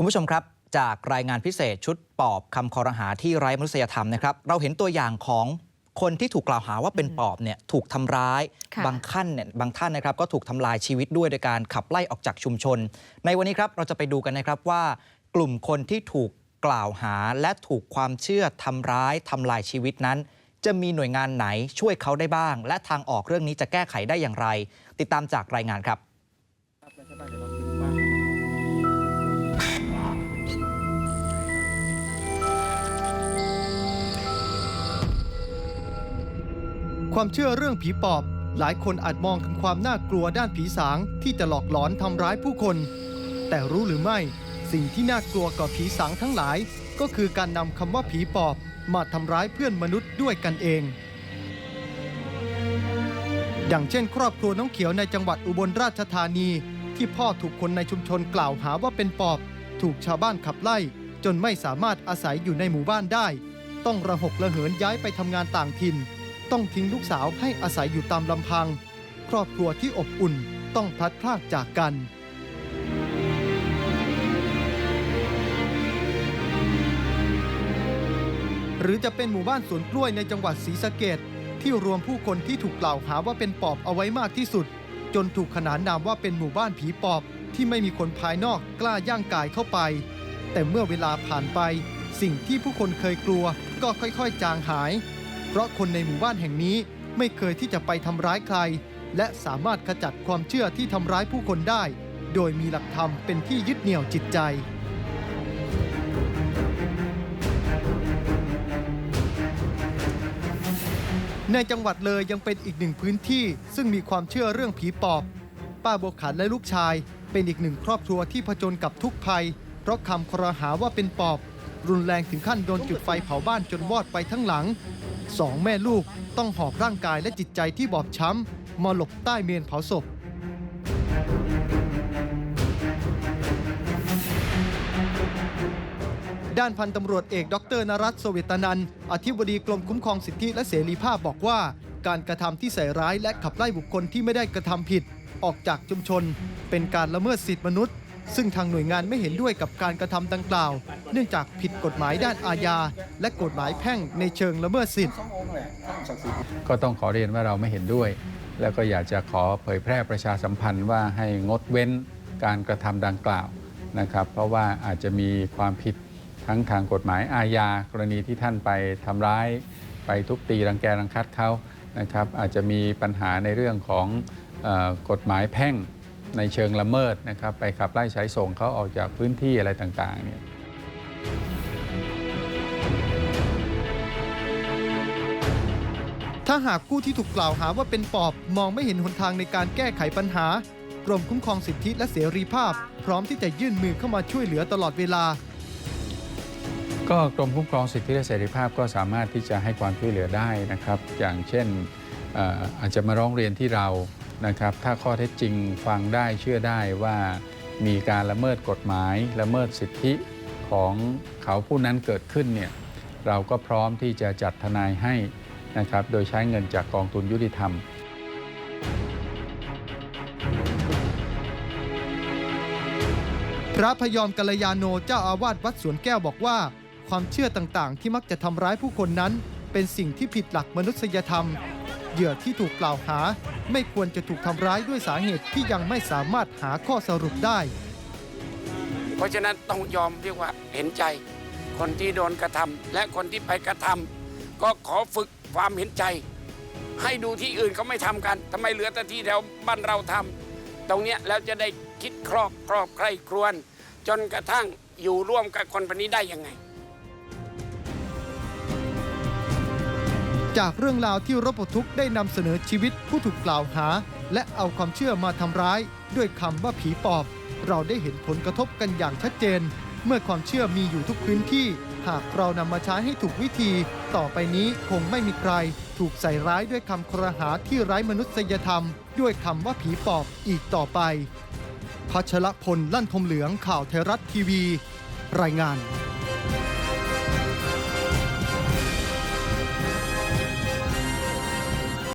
คุณผู้ชมครับ จากรายงานพิเศษชุดปอบคำคอรหาที่ไร้มนุษยธรรมนะครับ เราเห็นตัวอย่างของคนที่ถูกกล่าวหาว่าเป็นปอบเนี่ยถูกทำร้ายค่ะบางขั้นเนี่ยบางท่านนะครับก็ถูกทำลายชีวิตด้วยโดยการขับไล่ออกจากชุมชน ในวันนี้ครับเราจะไปดูกันนะครับว่ากลุ่มคนที่ถูกกล่าวหาและถูกความเชื่อทำร้ายทำลายชีวิตนั้น จะมีหน่วยงานไหนช่วยเขาได้บ้าง และทางออกเรื่องนี้จะแก้ไขได้อย่างไร ติดตามจากรายงานครับ ความเชื่อเรื่องผีปอบ หลายคนอาจมองถึงความน่ากลัวด้านผีสางที่จะหลอกหลอนทำร้ายผู้คน แต่รู้หรือไม่ สิ่งที่น่ากลัวกว่าผีสางทั้งหลาย ก็คือการนำคำว่าผีปอบมาทำร้ายเพื่อนมนุษย์ด้วยกันเอง อย่างเช่น ครอบครัวน้องเขียวในจังหวัดอุบลราชธานี ที่พ่อถูกคนในชุมชนกล่าวหาว่าเป็นปอบ ถูกชาวบ้านขับไล่ จนไม่สามารถอาศัยอยู่ในหมู่บ้านได้ ต้องระหกระเหินย้ายไปทำงานต่างถิ่น ต้องทิ้งลูกสาวให้อาศัยอยู่ตามลำพัง ครอบครัวที่อบอุ่นต้องพลัดพรากจากกันหรือจะเป็นหมู่บ้านสวนกล้วยในจังหวัดศรีสะเกดที่รวมผู้คนที่ถูกกล่าวหาว่าเป็นปอบเอาไว้มากที่สุด จนถูกขนานนามว่าเป็นหมู่บ้านผีปอบที่ไม่มีคนภายนอกกล้าย่างกายเข้าไป แต่เมื่อเวลาผ่านไป สิ่งที่ผู้คนเคยกลัวก็ค่อยๆ จางหาย เพราะคนในหมู่บ้านแห่งนี้ไม่เคยที่จะไปทำร้ายใคร และสามารถขจัดความเชื่อที่ทำร้ายผู้คนได้ โดยมีหลักธรรมเป็นที่ยึดเหนี่ยวจิตใจในจังหวัดเลยยังเป็นอีกหนึ่งพื้นที่ซึ่งมีความเชื่อเรื่องผีปอบ ป้าบัวขันและลูกชาย เป็นอีกหนึ่งครอบครัวที่ผจญกับทุกภัย เพราะคำครหาว่าเป็นปอบ รุนแรงถึงขั้นโดนจุดไฟเผาบ้านจนวอดไปทั้งหลังสองแม่ลูกต้องหอบร่างกายและจิตใจที่บอบช้ำมาหลบใต้เมนเผาศพ ด้านพันตำรวจเอก ดรนรัตสเวตนันอธิบดีกรมคุ้มครองสิทธิและเสรีภาพบอกว่า การกระทำที่ใส่ร้ายและขับไล่บุคคลที่ไม่ได้กระทำผิด ออกจากชุมชน เป็นการละเมิดสิทธิมนุษย์ ซึ่งทางหน่วยงานไม่เห็นด้วยกับการกระทำดังกล่าว เนื่องจากผิดกฎหมายด้านอาญา และกฎหมายแพ่งในเชิงละเมิดสิทธิก็ต้องขอเรียนว่าเราไม่เห็นด้วย แล้วก็อยากจะขอเผยแพร่ประชาสัมพันธ์ว่าให้งดเว้นการกระทำดังกล่าวนะครับ เพราะว่าอาจจะมีความผิดทั้งทางกฎหมายอาญากรณีที่ท่านไปทำร้าย ไปทุบตีรังแกรังคัดเขานะครับอาจจะมีปัญหาในเรื่องของออกฎหมายแพ่ง ในเชิงละเมิดนะครับไปขับไล่ใช้ส่งเขาออกจากพื้นที่อะไรต่างๆเนี่ยถ้าหากผู้ที่ถูกกล่าวหาว่าเป็นปอบมองไม่เห็นหนทางในการแก้ไขปัญหากรมคุ้มครองสิทธิและเสรีภาพ พร้อมที่จะยื่นมือเข้ามาช่วยเหลือตลอดเวลา ก็กรมคุ้มครองสิทธิและเสรีภาพก็สามารถที่จะให้ความช่วยเหลือได้นะครับ อย่างเช่นเอ่ออาจจะมาร้องเรียนที่เรา นะครับถ้าข้อเท็จจริงฟังได้เชื่อได้ว่ามีการละเมิดกฎหมายละเมิดสิทธิของเขาผู้นั้นเกิดขึ้นเนี่ยเราก็พร้อมที่จะจัดทนายให้นะครับโดยใช้เงินจากกองทุนยุติธรรมพระพยอมกัลยาโนเจ้าอาวาสวัดสวนแก้วบอกว่า ความเชื่อต่างๆ ที่มักจะทำร้ายผู้คนนั้น เป็นสิ่งที่ผิดหลักมนุษยธรรม เหยื่อที่ถูกกล่าวหา ไม่ควรจะถูกทำร้ายด้วยสาเหตุที่ยังไม่สามารถหาข้อสรุปได้ เพราะฉะนั้นต้องยอมเรียกว่าเห็นใจ คนที่โดนกระทำและคนที่ไปกระทำก็ขอฝึกความเห็นใจ ให้ดูที่อื่นเขาไม่ทำกันทำไมเหลือแต่ที่แถวบ้านเราทำตรงเนี้ยแล้วจะได้คิดครอบครอบใครครวน จนกระทั่งอยู่ร่วมกับคนคนนี้ได้ยังไง จากเรื่องราวที่รบปทุกได้นำเสนอชีวิตผู้ถูกกล่าวหา และเอาความเชื่อมาทำร้าย ด้วยคำว่าผีปอบ เราได้เห็นผลกระทบกันอย่างชัดเจน เมื่อความเชื่อมีอยู่ทุกพื้นที่ หากเรานำมาใช้ให้ถูกวิธี ต่อไปนี้คงไม่มีใคร ถูกใส่ร้ายด้วยคำครหาที่ไร้มนุษยธรรม ด้วยคำว่าผีปอบอีกต่อไปพัชรพลลั่นทมเหลืองข่าวไทยรัฐทีวี รายงาน